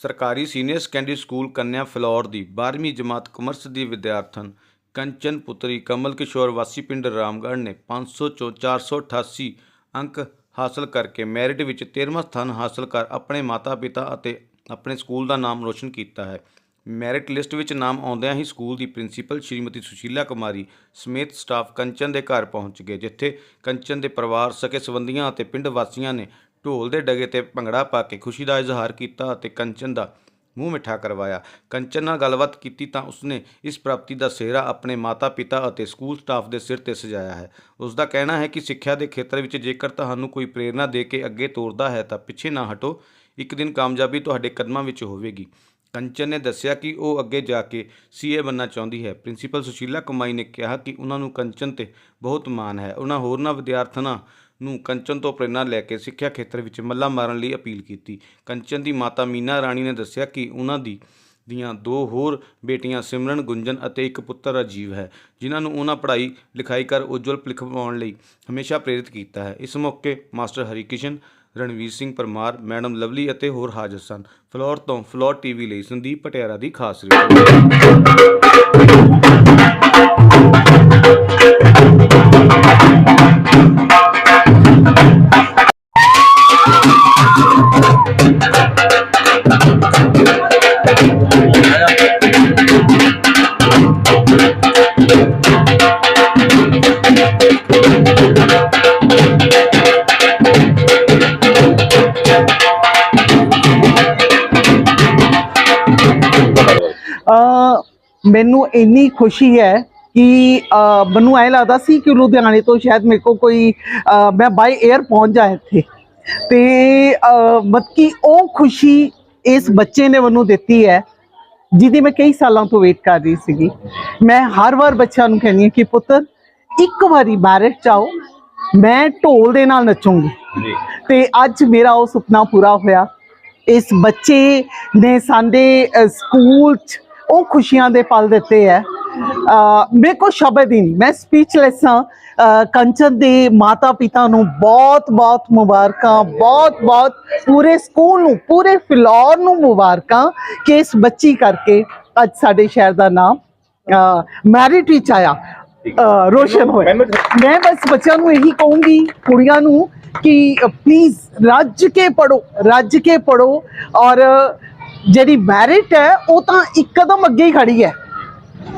ਸਰਕਾਰੀ senior secondary school ਕੰਨਿਆ ਫਲੌਰ ਦੀ 12ਵੀਂ ਜਮਾਤ ਕਮਰਸ ਦੀ ਵਿਦਿਆਰਥਣ ਕੰਚਨ ਪੁੱਤਰੀ ਕਮਲ ਕਿਸ਼ੋਰ ਵਾਸੀ ਪਿੰਡ ਰਾਮਗੜ੍ਹ ਨੇ 500 ਚੋਂ 488 ਅੰਕ ਹਾਸਲ ਕਰਕੇ ਮੈਰਿਟ ਵਿੱਚ 13ਵਾਂ ਸਥਾਨ ਹਾਸਲ ਕਰ ਆਪਣੇ ਮਾਤਾ-ਪਿਤਾ ਅਤੇ ਆਪਣੇ ਸਕੂਲ ਦਾ ਨਾਮ ਰੋਸ਼ਨ ਕੀਤਾ ਹੈ। ਮੈਰਿਟ ਲਿਸਟ ਵਿੱਚ ਨਾਮ ਆਉਂਦਿਆਂ ਹੀ ਸਕੂਲ ਦੀ ਪ੍ਰਿੰਸੀਪਲ ਸ਼੍ਰੀਮਤੀ ਸੁਸ਼ੀਲਾ ਕੁਮਾਰੀ ਸਮੇਤ ਸਟਾਫ ਕੰਚਨ ਦੇ ਘਰ ਪਹੁੰਚ ਗਏ, ਜਿੱਥੇ ਕੰਚਨ ਦੇ ਪਰਿਵਾਰ, ਸਕੇ ਸੰਬੰਧੀਆਂ ਅਤੇ ਪਿੰਡ ਵਾਸੀਆਂ ਨੇ ਢੋਲ ਦੇ ਡਗੇ ਤੇ ਭੰਗੜਾ ਪਾ ਕੇ ਖੁਸ਼ੀ ਦਾ ਇਜ਼ਹਾਰ ਕੀਤਾ ਅਤੇ ਕੰਚਨ ਦਾ ਮੂੰਹ ਮਿੱਠਾ ਕਰਵਾਇਆ। ਕੰਚਨ ਨਾਲ ਗੱਲਬਾਤ ਕੀਤੀ ਤਾਂ ਉਸਨੇ ਇਸ ਪ੍ਰਾਪਤੀ ਦਾ ਸਿਹਰਾ ਆਪਣੇ ਮਾਤਾ-ਪਿਤਾ ਅਤੇ ਸਕੂਲ ਸਟਾਫ ਦੇ ਸਿਰ ਤੇ ਸਜਾਇਆ ਹੈ। ਉਸ ਦਾ ਕਹਿਣਾ ਹੈ ਕਿ ਸਿੱਖਿਆ ਦੇ ਖੇਤਰ ਵਿੱਚ ਜੇਕਰ ਤੁਹਾਨੂੰ ਕੋਈ ਪ੍ਰੇਰਣਾ ਦੇ ਕੇ ਅੱਗੇ ਤੋਰਦਾ ਹੈ ਤਾਂ ਪਿੱਛੇ ਨਾ ਹਟੋ। ਇੱਕ ਦਿਨ ਕਾਮਯਾਬੀ ਤੁਹਾਡੇ ਕਦਮਾਂ ਵਿੱਚ ਹੋਵੇਗੀ। ਕੰਚਨ ਨੇ ਦੱਸਿਆ ਕਿ ਉਹ ਅੱਗੇ ਜਾ ਕੇ ਸੀਏ ਬਣਨਾ ਚਾਹੁੰਦੀ ਹੈ। ਪ੍ਰਿੰਸੀਪਲ ਸੁਸ਼ੀਲਾ ਕੁਮਾਈ ਨੇ ਕਿਹਾ ਕਿ ਉਹਨਾਂ ਨੂੰ ਕੰਚਨ ਤੇ ਬਹੁਤ ਮਾਣ ਹੈ। ਉਹਨਾਂ ਹੋਰਨਾਂ ਵਿਦਿਆਰਥਣਾਂ ਨੂੰ ਕੰਚਨ ਤੋਂ ਪ੍ਰੇਰਣਾ ਲੈ ਕੇ ਸਿੱਖਿਆ ਖੇਤਰ ਵਿੱਚ ਮੱਲਾ ਮਾਰਨ ਲਈ ਅਪੀਲ ਕੀਤੀ। ਕੰਚਨ ਦੀ ਮਾਤਾ ਮੀਨਾ ਰਾਣੀ ਨੇ ਦੱਸਿਆ ਕਿ ਉਹਨਾਂ ਦੀ, ਦੀਆਂ ਦੋ ਹੋਰ ਬੇਟੀਆਂ ਸਿਮਰਨ, ਗੁੰਜਨ ਅਤੇ ਇੱਕ ਪੁੱਤਰ ਰਾਜੀਵ ਹੈ, ਜਿਨ੍ਹਾਂ ਨੂੰ ਉਹਨਾਂ ਪੜ੍ਹਾਈ ਲਿਖਾਈ ਕਰ ਉਜਵਲ ਭਵਿੱਖ ਬਣਾਉਣ ਲਈ ਹਮੇਸ਼ਾ ਪ੍ਰੇਰਿਤ ਕੀਤਾ ਹੈ। ਇਸ ਮੌਕੇ ਮਾਸਟਰ ਹਰੀਕਿਸ਼ਨ, ਰਣਵੀਰ ਸਿੰਘ ਪਰਮਾਰ, ਮੈਡਮ ਲਵਲੀ ਅਤੇ ਹੋਰ ਹਾਜ਼ਰ ਸਨ। ਫਲੋਰ ਤੋਂ ਫਲੋਰ ਟੀਵੀ ਲਈ ਸੰਦੀਪ ਪਟਿਆਰਾ ਦੀ ਖਾਸ ਰਿਪੋਰਟ। ਮੈਨੂੰ ਇੰਨੀ ਖੁਸ਼ੀ ਹੈ ਕਿ ਮੈਨੂੰ ਐ ਲੱਗਦਾ ਸੀ ਕਿ ਲੁਧਿਆਣੇ ਤੋਂ ਸ਼ਾਇਦ ਮੇਰੇ ਕੋ ਕੋਈ ਮੈਂ ਬਾਈ 에ਅਰ ਪਹੁੰਚ ਜਾ ਇੱਥੇ। ਤੇ ਅ, ਮਤ ਕਿ ਉਹ ਖੁਸ਼ੀ ਇਸ ਬੱਚੇ ਨੇ ਮੈਨੂੰ ਦਿੱਤੀ ਹੈ। ਜਿਹਦੀ ਮੈਂ ਕਈ ਸਾਲਾਂ ਤੋਂ ਵੇਟ ਕਰ ਰਹੀ ਸੀਗੀ। ਮੈਂ ਹਰ ਵਾਰ ਬੱਚਿਆਂ ਨੂੰ ਕਹਿੰਦੀ ਹਾਂ ਕਿ ਪੁੱਤਰ ਇੱਕ ਵਾਰੀ ਮੈਰਿਟ ਚਾਓ ਮੈਂ ਢੋਲ ਦੇ ਨਾਲ ਨੱਚੂੰਗੀ। ਤੇ ਅੱਜ ਮੇਰਾ ਉਹ ਸੁਪਨਾ ਪੂਰਾ ਹੋਇਆ। ਇਸ ਬੱਚੇ ਨੇ ਸਾਡੇ ਸਕੂਲ 'ਚ ਉਹ ਖੁਸ਼ੀਆਂ ਦੇ ਪਲ ਦਿੱਤੇ ਅ, ਮੇਰੇ ਕੋਲ ਸ਼ਬਦ ਹੀ ਨਹੀਂ। ਮੈਂ ਸਪੀਚਲੈਸ ਹਾਂ। ਕੰਚਨ ਦੇ ਮਾਤਾ ਪਿਤਾ ਨੂੰ ਬਹੁਤ ਬਹੁਤ ਮੁਬਾਰਕਾਂ ਬਹੁਤ ਬਹੁਤ ਪੂਰੇ ਸਕੂਲ ਨੂੰ ਪੂਰੇ ਫਿਲੌਰ ਨੂੰ ਮੁਬਾਰਕਾਂ ਕਿ ਇਸ ਬੱਚੀ ਕਰਕੇ ਅੱਜ ਸਾਡੇ ਸ਼ਹਿਰ ਦਾ ਨਾਮ ਮੈਰਿਟ ਵਿੱਚ ਆਇਆ। ਰੋਸ਼ਨ ਹੋਇਆ। ਮੈਂ ਬਸ ਬੱਚਿਆਂ ਨੂੰ ਇਹੀ ਕਹੂੰਗੀ ਕੁੜੀਆਂ ਨੂੰ ਕਿ ਪਲੀਜ਼ ਰੱਜ ਕੇ ਪੜੋ ਰੱਜ ਕੇ ਪੜੋ ਔਰ ਜਿਹੜੀ ਮੈਰਿਟ ਹੈ ਉਹ ਤਾਂ ਇੱਕ ਕਦਮ ਅੱਗੇ ਹੀ ਖੜੀ ਹੈ।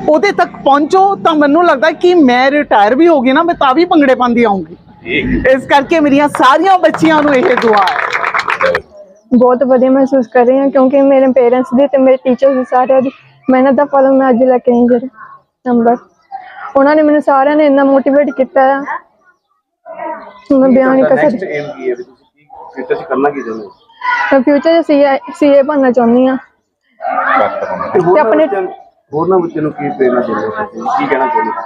ਉਹਦੇ ਤੱਕ ਪਹੁੰਚੋ ਤਾਂ ਮੈਨੂੰ ਲੱਗਦਾ ਕਿ ਮੈਂ ਰਿਟਾਇਰ ਵੀ ਹੋ ਗਈ ਨਾ ਮੈਂ ਤਾਂ ਵੀ ਭੰਗੜੇ ਪਾਉਂਦੀ ਆਉਂਗੀ ਇਸ ਕਰਕੇ ਮੇਰੀਆਂ ਸਾਰੀਆਂ ਬੱਚੀਆਂ ਨੂੰ ਇਹ ਦੁਆ ਹੈ। ਬਹੁਤ ਵਧੀਆ ਮਹਿਸੂਸ ਕਰ ਰਹੀ ਹਾਂ ਕਿਉਂਕਿ ਮੇਰੇ ਪੇਰੈਂਟਸ ਦੀ ਤੇ ਮੇਰੇ ਟੀਚਰਸ ਦੀ ਸਾਰਿਆਂ ਦੀ ਮਿਹਨਤ ਦਾ ਫਲ ਮੈਂ ਅੱਜ ਲੈ ਕੇ ਆਈ ਜਿਹੜੇ ਨੰਬਰ ਉਹਨਾਂ ਨੇ ਮੈਨੂੰ ਸਾਰਿਆਂ ਨੇ ਇੰਨਾ ਮੋਟੀਵੇਟ ਕੀਤਾ ਹੈ ਮੈਂ ਬਿਆਨ ਨਹੀਂ ਕਰ ਸਕਦੀ। ਏਮ ਕੀ ਹੈ ਵੀ ਤੁਸੀਂ ਕੀ ਫਿਊਚਰ ਚ ਕਰਨਾ ਕੀ ਚਾਹੁੰਦੇ ਹੋ? ਮੈਂ ਫਿਊਚਰ 'ਚ ਸੀਏ ਸੀਏ ਬਣਨਾ ਚਾਹੁੰਦੀ ਹਾਂ। ਤੇ ਆਪਣੇ- ਬੱਚਿਆਂ ਨੂੰ- ਹੋਰ ਨਾ ਬੱਚਿਆਂ ਨੂੰ ਕੀ ਪ੍ਰੇਰਨਾ ਹੋ? ਤੁਸੀਂ? ਕੀ ਕਹਿਣਾ ਚਾਹੁੰਦੇ ਹੋ?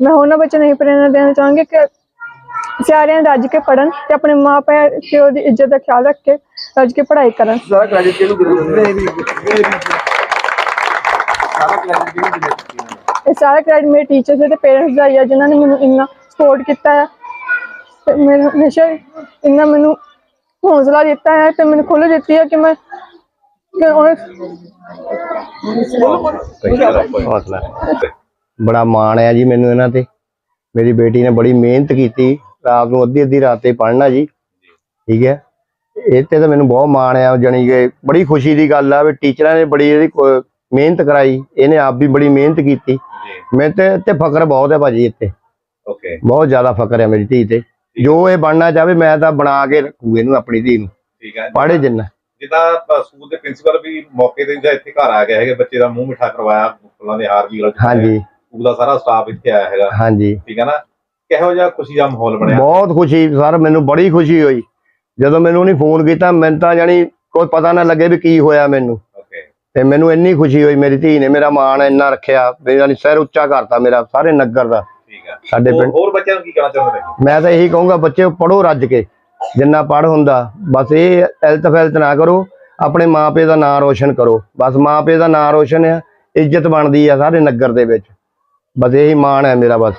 ਮੈਂ ਉਹਨਾਂ ਬੱਚਿਆਂ ਨੂੰ ਇਹ ਪ੍ਰੇਰਨਾ ਦੇਣਾ ਚਾਹਾਂਗੀ ਕਿ ਸਾਰਿਆਂ ਰੱਜ ਕੇ ਪੜਨ ਤੇ ਆਪਣੇ ਮਾਪੇ ਪਿਓ ਦੀ ਇੱਜ਼ਤ ਦਾ ਖਿਆਲ ਰੱਖ ਕੇ ਰੱਜ ਕੇ ਪੜ੍ਹਾਈ ਕਰਨ। ਸਾਰਾ ਕ੍ਰੈਡਿਟ ਕਿਹਨੂੰ ਦਿੰਦੇ ਵੈਰੀ ਸਾਰਾ ਕ੍ਰੈਡਿਟ ਕਿਹਨੂੰ ਤੁਸੀਂ? ਇਹ ਸਾਰਾ ਕ੍ਰੈਡਿਟ ਮੇਰੇ ਟੀਚਰਸ ਤੇ ਪੇਰੈਂਟਸ ਦਾ ਹੀ ਹੈ ਜਿਨ੍ਹਾਂ ਨੇ ਮੈਨੂੰ ਇੰਨਾ ਸਪੋਰਟ ਕੀਤਾ ਹੈ। ਤੇ ਮੈਨੂੰ ਹਮੇਸ਼ਾ ਇੰਨਾ ਮੈਨੂੰ ਹੌਸਲਾ ਦਿੱਤਾ ਹੈ ਤੇ ਮੈਨੂੰ ਖੁੱਲ੍ਹ ਦਿੱਤੀ ਹੈ ਕਿ ਮੈਂ ਕਿ ਉਹ ਹੌਸਲਾ ਬੜਾ ਮਾਣ ਹੈ ਜੀ ਮੈਨੂੰ ਇਹਨਾਂ ਤੇ। ਮੇਰੀ ਬੇਟੀ ਨੇ ਬੜੀ ਮਿਹਨਤ ਕੀਤੀ। ਰਾਤ ਨੂੰ ਅੱਧੀ ਅੱਧੀ ਰਾਤ ਤੇ ਪੜ੍ਹਨਾ ਜੀ। ਠੀਕ ਹੈ। ਇਹ ਤੇ ਤਾਂ ਮੈਨੂੰ ਬਹੁਤ ਮਾਣ ਆ ਜਾਣੀ ਕਿ ਬੜੀ ਖੁਸ਼ੀ ਦੀ ਗੱਲ ਆ ਵੀ ਟੀਚਰਾਂ ਨੇ ਬੜੀ ਇਹਦੀ ਮਿਹਨਤ ਕਰਾਈ। ਇਹਨੇ ਆਪ ਵੀ ਬੜੀ ਮਿਹਨਤ ਕੀਤੀ। ਮੈਂ ਤੇ ਤੇ ਫਕਰ ਬਹੁਤ ਹੈ ਭਾਜੀ ਇੱਥੇ। ਓਕੇ। ਬਹੁਤ ਜ਼ਿਆਦਾ ਫਕਰ ਹੈ ਮੇਰੀ ਧੀ ਤੇ। ਜੋ ਇਹ ਬਣਨਾ ਚਾਹਵੇ ਮੈਂ ਤਾਂ ਬਣਾ ਕੇ ਰੱਖੂ ਇਹਨੂੰ ਆਪਣੀ ਧੀ ਨੂੰ। ਠੀਕ ਹੈ ਪੜ੍ਹੇ ਜਿੰਨਾ। ਜਿੱਦਾਂ ਸਕੂਲ ਦੇ ਪ੍ਰਿੰਸੀਪਲ ਵੀ ਮੌਕੇ ਤੇ ਜਾਂ ਇੱਥੇ ਘਰ ਆ ਗਿਆ ਹੈਗੇ ਬੱਚੇ ਦਾ ਮੂੰਹ ਮਿੱਠਾ ਕਰਵਾਇਆ ਫੁੱਲਾਂ ਦੇ ਹਾਰ ਵੀ ਲਗਾਏ ਹਾਂਜੀ। ਸਕੂਲ ਦਾ ਸਾਰਾ ਸਟਾਫ ਇੱਥੇ ਆਇਆ ਹੈਗਾ। ਹਾਂਜੀ। ਠੀਕ ਹੈ ਨਾ? ਕਿਹੋ ਜਿਹਾ ਖੁਸ਼ੀ ਦਾ ਮਾਹੌਲ ਬਣਿਆ? ਬਹੁਤ ਖੁਸ਼ੀ ਸਰ ਮੈਨੂੰ ਬੜੀ ਖੁਸ਼ੀ ਹੋਈ। ਜਦੋਂ ਮੈਨੂੰ ਉਹਨੇ ਫੋਨ ਕੀਤਾ ਮੈਨੂੰ ਤਾਂ ਜਾਣੀ ਕੋਈ ਪਤਾ ਨਾ ਲੱਗੇ ਵੀ ਕੀ ਹੋਇਆ ਮੈਨੂੰ। ਓਕੇ ਤੇ ਮੈਨੂੰ ਇੰਨੀ ਖੁਸ਼ੀ ਹੋਈ ਮੇਰੀ ਧੀ ਨੇ ਮੇਰਾ ਮਾਣ ਇੰਨਾ ਰੱਖਿਆ ਮੇਰਾ ਨੀ ਸਿਰ ਉੱਚਾ ਕਰਤਾ ਮੇਰਾ ਸਾਰੇ ਨਗਰ ਦਾ। ਠੀਕ ਹੈ ਸਾਡੇ ਪਿੰਡ ਹੋਰ ਬੱਚਿਆਂ ਨੂੰ ਕੀ ਕਹਿਣਾ ਚਾਹੁੰਦੇ ਮੈਂ ਤਾਂ ਇਹੀ ਕਹੂੰਗਾ ਬੱਚੇ ਪੜੋ ਰੱਜ ਕੇ। ਜਿੰਨਾ ਪੜ ਹੁੰਦਾ, ਬਸ ਇਹ ਐਲਤ ਫੈਲਤ ਨਾ ਕਰੋ, ਆਪਣੇ ਮਾਪੇ ਦਾ ਨਾਂ ਰੋਸ਼ਨ ਕਰੋ। ਬਸ ਮਾਪੇ ਦਾ ਨਾਂ ਰੋਸ਼ਨ ਆ, ਇੱਜ਼ਤ ਬਣਦੀ ਆ ਸਾਰੇ ਨਗਰ ਦੇ ਵਿੱਚ। ਬਸ ਇਹੀ ਮਾਣ ਹੈ ਮੇਰਾ ਬਸ।